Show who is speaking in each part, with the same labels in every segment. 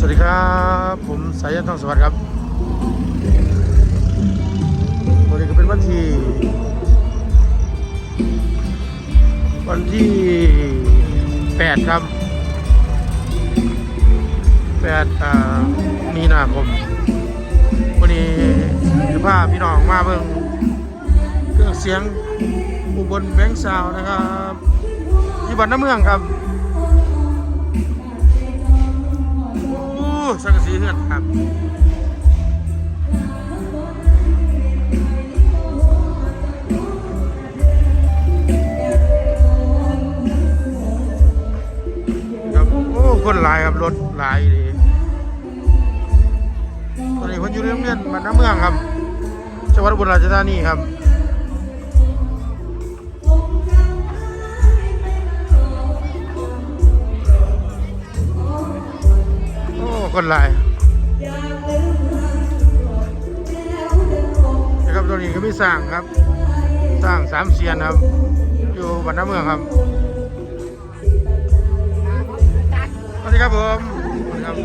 Speaker 1: สวัสดีครับ ผมสายันทองสวัสดิ์ครับ วันนี้ก็เป็นวันที่ วันที่ 8 ครับ 8อ่ามีนาคม วันนี้คือพาพี่น้องมาเบิ่งเครื่องเสียงอุบลแบงค์ซาวนะครับ ที่บ้านน้ำเมืองครับ สังกะสีเฮือนครับคโอ้คนหลายครับรถหลายดีตอนนี้คนอยู่เรื่องเรียนมาหน้าเมืองครับจังหวัดบุรีรัมย์นีครับ คนลาครับตรงนี้ก็มีสร้างครับ สร้างสามเสียนครับ อยู่บ้านน้ำเมืองครับสวัสดีครับผมครับ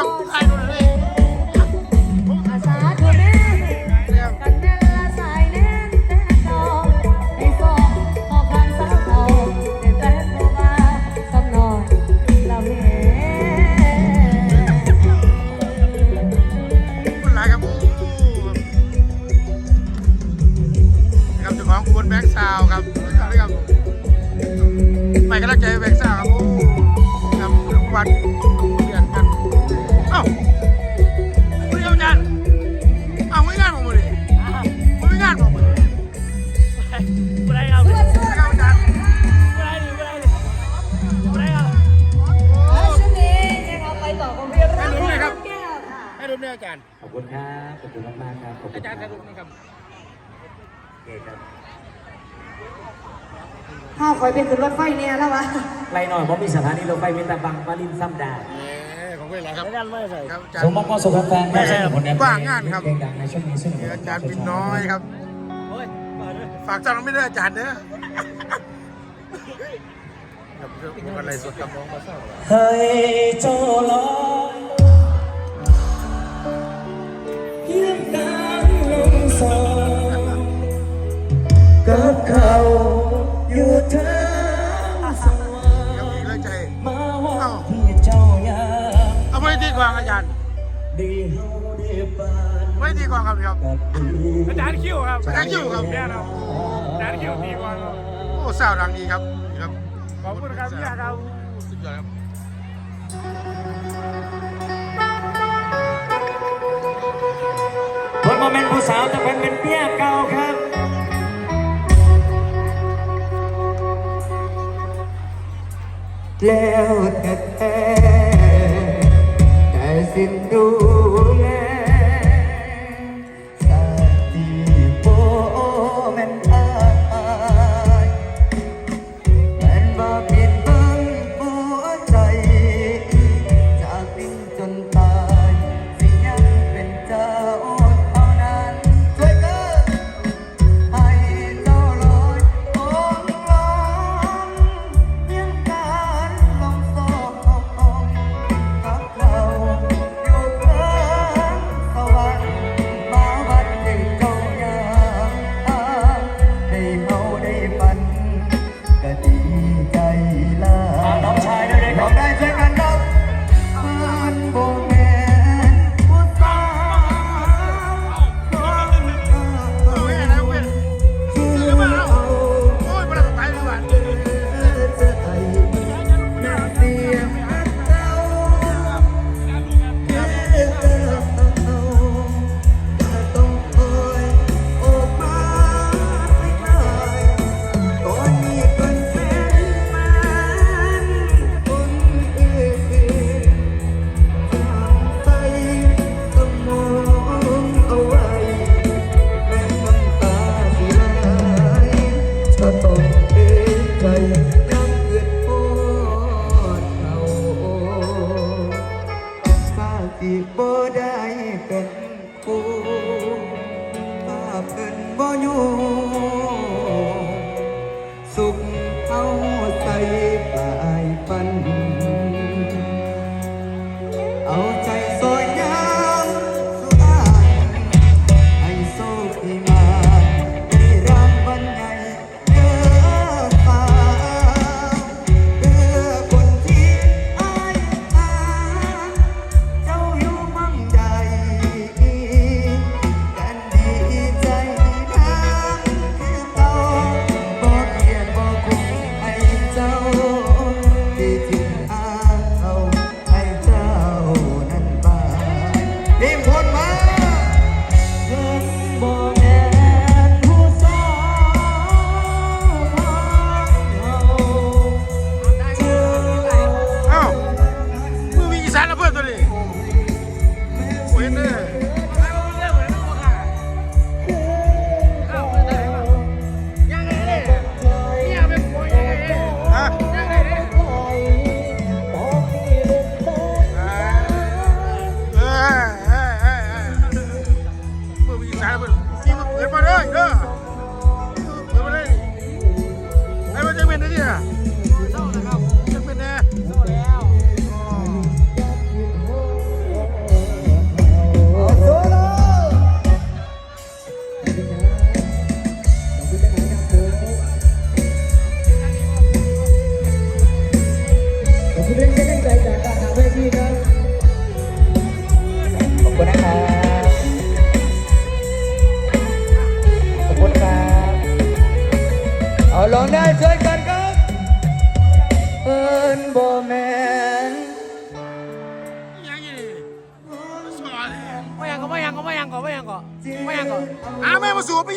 Speaker 2: ครับใครดูหน่อยดิเรียงค
Speaker 1: นหลายครับ
Speaker 2: โอ้นะครับเจ้าของอุบแบงค์ซาวครับไรคกำลังใจแบงค์ซาวค
Speaker 1: รับโอ้ครัวั
Speaker 2: น ขอ
Speaker 3: บคุณมากๆครับขอบคุณ
Speaker 1: อาจารย์สรุปนะครับ
Speaker 3: โอเคครับ
Speaker 2: ข้าวคอยเป็นขึ้นรถไฟเนี่ยแล้ววะ
Speaker 3: ไรหน่อยเพราะมีสถานีรถไฟมิตรบังวารินซ้ำดา
Speaker 1: เย้ของเวลาครับครับอาจาร
Speaker 3: สม
Speaker 1: ย์
Speaker 3: มติว่าสุขแฟนๆ
Speaker 1: ไม่ใช่
Speaker 3: ผลงาน
Speaker 1: ว่างงานครับ
Speaker 3: เพลงดังในช่วงนี้ซึ่ง
Speaker 1: อาจารย์ปินน้อยครับฝากจองไม่ได้อาจารย์เด้อครับเรื่องอะไรสดครับน้องมาเศร้า
Speaker 3: เฮ้ยโจลอย กับเขาอยู่เธอสวรร
Speaker 1: ยัง
Speaker 3: ค์
Speaker 1: มีเลยใจ
Speaker 3: มาว่าที่เจ้ายัง
Speaker 1: เอาไว้ที่กวางอาจารย์
Speaker 3: ดีเฮาได้ปาน
Speaker 1: ไว้ที่กวางครับครับ
Speaker 3: กับดี
Speaker 4: อาจารย์คิวครับ
Speaker 1: อาจารย์คิวครับ
Speaker 4: แน่นอนอาจารย์คิวดีกว่าครับ
Speaker 1: โอ้สาวดังดีครับนี่ครับ
Speaker 4: ขอบคุณครับพี่อาครับ
Speaker 1: สุดยอดครับ
Speaker 3: คนมาเป็นผู้สาวจะเป็นเป็นเมียเก่าครับ แล้วแต่แต่สิ้นดู ต้องเอ็นใจน้ำเกิดโพดเขาสาสิบ่ได้เป็นผู้ถ้าเพิ่นบ่อยู่ อ้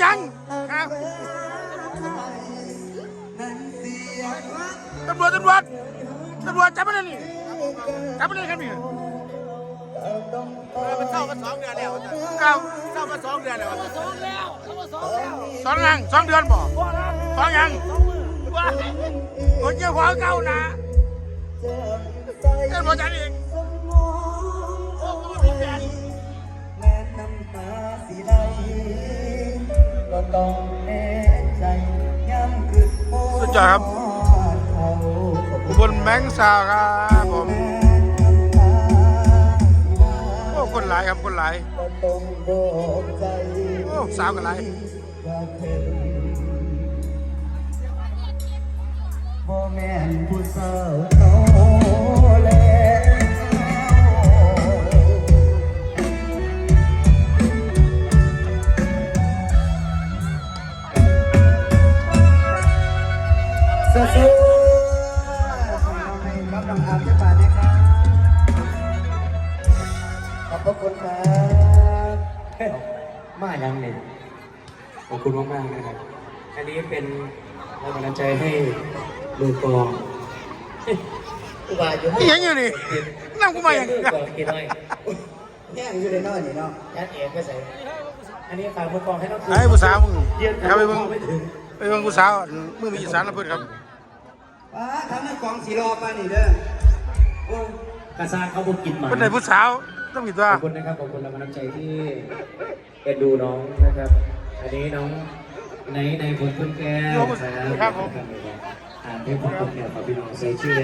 Speaker 3: ยังครับ
Speaker 1: ตำ
Speaker 3: รว
Speaker 1: จตำรวจตำรวจจับมันเลยนี่จับมันเลยครับนี่
Speaker 3: ต้อง
Speaker 5: มันเศร้ามาสองเดือนแล้ว
Speaker 4: เก้า
Speaker 5: เศร้ามาสองเดือนแล้วสองแล้วเขามาสองแล้ว
Speaker 4: สองยังสองเดือนบ่
Speaker 5: พ่อนะ
Speaker 4: สองยัง
Speaker 5: สองมือ
Speaker 4: ว้ายคนเจ้าของเก่านะ
Speaker 3: เจอใจ
Speaker 4: เจ้าบ่จันอีก
Speaker 3: สมอง ต้องเอ็นใจย้ำคือโอ้
Speaker 4: สุดยอดครับ
Speaker 3: เขา
Speaker 4: อุบลแบงค์ซาวครับผมโอ้คนหลายครับคนหลาย
Speaker 3: ก็ต้องบอกใจ
Speaker 4: โอ้สาวกันหลาย
Speaker 3: ว่าเพิ่นบ่แม่นผู้สาวเขาแล้ว
Speaker 6: กลอง
Speaker 3: อุบายอยู่
Speaker 4: นี่ยังอยู่นี่นั่งกูมาอย่าง
Speaker 6: มือกลองกินหน่อย
Speaker 3: แห้งอยู่ในน้อยนี่เนาะ
Speaker 6: ยัดเอกไม่ใส่อันนี้ฝากมือกลองให้น้อง
Speaker 4: ไอ้ผู้สาวมึง
Speaker 6: เยี่ยม
Speaker 4: เอาไปเบิ่ง
Speaker 6: ไม่ถึง
Speaker 4: ไปเบิ่งผู้สาวมือมีอีสานนะเพื่อนครับ
Speaker 3: ว้าทำให้กองสีรอไปนี่เด้อโอ้
Speaker 6: กระซาเขาบุกกินหมา
Speaker 4: เป็นไหนผู้สาวต้องมีตัว
Speaker 6: ขอบคุณนะครับขอบคุณแรงบันดาลใจที่เอ็นดูน้องนะครับ อันนี้น้องในในผลคุณแก้วครับ อ่านเพลงของคุณแก้วขอบพี่น้องใส่เชื่อ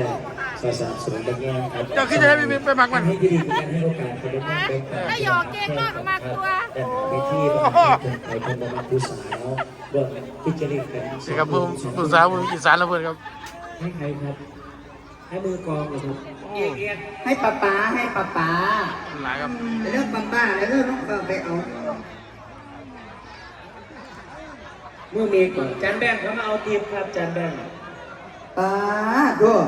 Speaker 6: สอสามสนุนกันแย่ครับ
Speaker 4: เจ้าคิดจะได้ไปไปมักมัน
Speaker 6: ให้ดีๆกันให้โอกาสเป็นเรื่องเป็นการ
Speaker 7: ถ้าหยอกเก่งมากก็มากตัว
Speaker 6: แต่ไปที่บ้านคนไทยคนประมาณผู้สาวเรื่องพิจารณากัน
Speaker 4: นี่ครับผู้ผู้สาวมืออีสานนะเพื่อนครับ
Speaker 6: ให้ใครครับให้มือกองเลยครับ
Speaker 3: ให้ป้าป๋าให้ป้าป๋า
Speaker 4: หลายครับ
Speaker 3: เรื่องป้าป้าแล้วเรื่องน้องเฟิร์นไปเอา
Speaker 6: เมื่อมีก่อนจานแบงค์เขามาเอาทีมครับจานแบงค์
Speaker 3: ป้าด้วย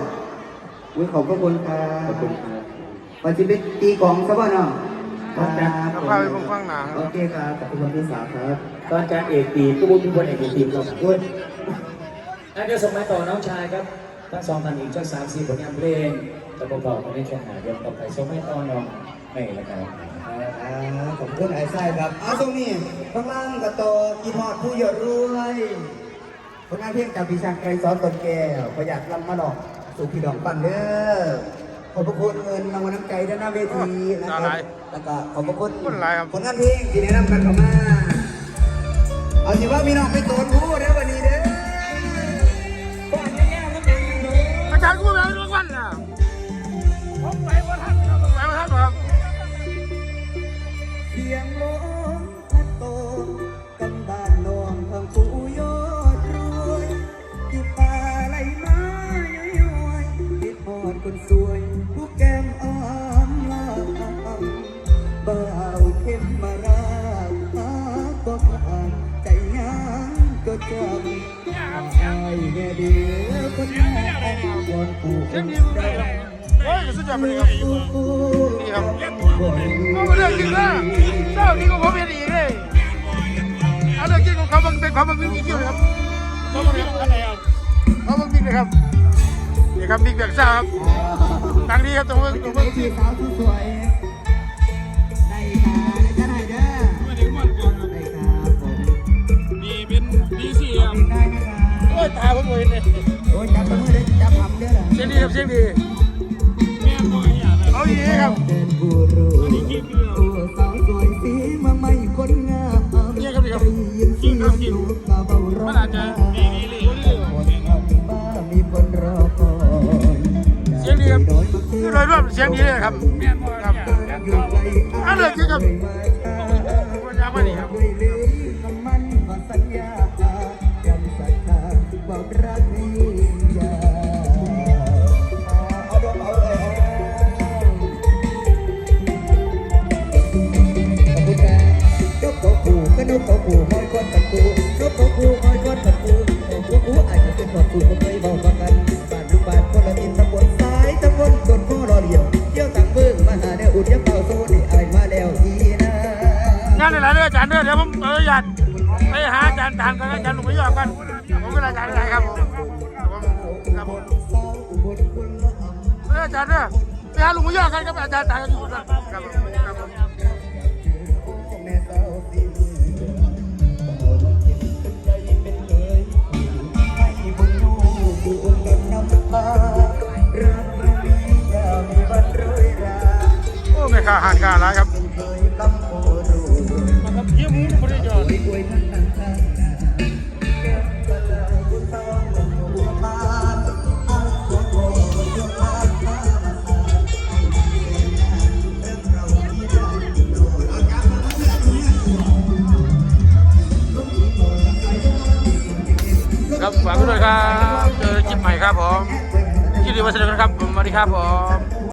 Speaker 3: อุ้ยขอบพระคุณครั
Speaker 6: ขอ
Speaker 3: บบ
Speaker 6: คุณครับ
Speaker 3: วันที่ไปตีกองซะบ่เนาะครับ
Speaker 4: เอาพาไปเบิ่งข้างหน้าค
Speaker 3: โอ
Speaker 4: รับ
Speaker 3: เคครับขอบคุณพี่สาวครับ
Speaker 6: ตอนจานเอกตีก็บุญทุกคนเอกตีครับด้วยอะเดี๋ยวส่งมาต่อน้องชายครับ ทั้งสองท่านอีกสักสามสี่ผลงานเพลงจะประกอบกันในช่วงหาเดือนต่อไปส่งให้ต่อน้องให้ละกัน
Speaker 3: อ่าขอบคุณไอ้ไส้ครับ เอาตรงนี้ข้างล่างกับโตกีทอดผู้ยอดรวย ผลงานเพลงจากพี่ช่างไกรสอนตนแก้วประหยัดลำมาดอก สู่พี่ดอกปันเด้อขอบพระคุณเงินรางวัลน้ำใจด้านหน้าเวทีนะครับแล้วก็ขอบพระคุณผลงานเพลงที่แนะนำกันเข้ามาเอาสิว่าพี่น้องไปโตนผู้เด้อวันนี้เด้
Speaker 5: ค
Speaker 4: น
Speaker 3: สวยผู้แก้มอ้อมลาบ่าวเข้มมาราหาก็ผ่านใจยังก็จำใจแน่เดียวคนแม่วอนผู้คนได้
Speaker 4: โอ้ยสุดยอดไปเลยครับนี่ครับเอาเรื่องจริงนะเจ้านี่ก็ผมเป็นอีกเลยเอาเรื่องจริงของเขามันเป็นความมันมีคิวครับเขามันอะไรครับเขามันบิ๊กเลยครับ นี่ครับบิ๊กแบบซ่าครับทางนี้ครับตรงนี้ตรง
Speaker 3: ไอ้
Speaker 4: นี้
Speaker 3: ที่สาวสวยได้ค่ะได้ไหนเด้อ
Speaker 5: ไม่ได้มันก่อน
Speaker 3: ได้ครับผม
Speaker 5: มีเป็นดีสี่ครับ
Speaker 3: ได้นะครับ
Speaker 4: โอ้ยตาผมเลยเนี่ย
Speaker 3: โอ้ยจับมือได้จับหำเด้อล่ะ
Speaker 4: เสียงดีครับเสียงดี
Speaker 5: แม่ก็ไม่อยากนะ
Speaker 4: เอาอย่างนี้ครับ
Speaker 3: เดินผู้รู้ผู้สาวสวยสีมาไม่คนงาม
Speaker 4: เนี่ยครับนี่ครับ
Speaker 3: ได้ยินเสียงลูกกาเบาร้อง
Speaker 5: มันอาจจะดี
Speaker 3: ครั
Speaker 4: บคือโดยรวมเสียงดีเลยครับ
Speaker 5: แม่ก็
Speaker 4: ครับ
Speaker 3: อัน
Speaker 4: เลยจริงครับ
Speaker 3: ไม่มาช้า
Speaker 4: คนยาวมานี่ครับ
Speaker 3: วันขอสัญญางศรัทธาบอกรักนี้ยาวเอาดอกเอาเลยขอบคุณครับยกโต๊ะกูก็นกต๊ะกูห้อยก้นกับกูนกต๊ะกูห้อยก้นกับกูต๊ะกูกูอาจจะเป็นของกู ตังเบิ้งมหาเด้ออุดยับเป่าโซนี่ไอมาแล้วอีนะ
Speaker 4: งานในร้นเด้จารย์เด้อเดี๋ยวผมเออยันไปหาจานย์านกันจานย์หนุ่มไยอดกันผมก็อาจานอะไรครับผมเออจานเนี่ยไปหาลุงไปยอดกันครับ
Speaker 3: จานย์านกันอยู่
Speaker 4: คะรัก
Speaker 3: กล้าหันข้าแล้วครับนะครับค
Speaker 4: ครับฝากด้วยครับ เจอคลิปใหม่ครับผมที่ดีว่าสนุนะครับสวัสดีครับผม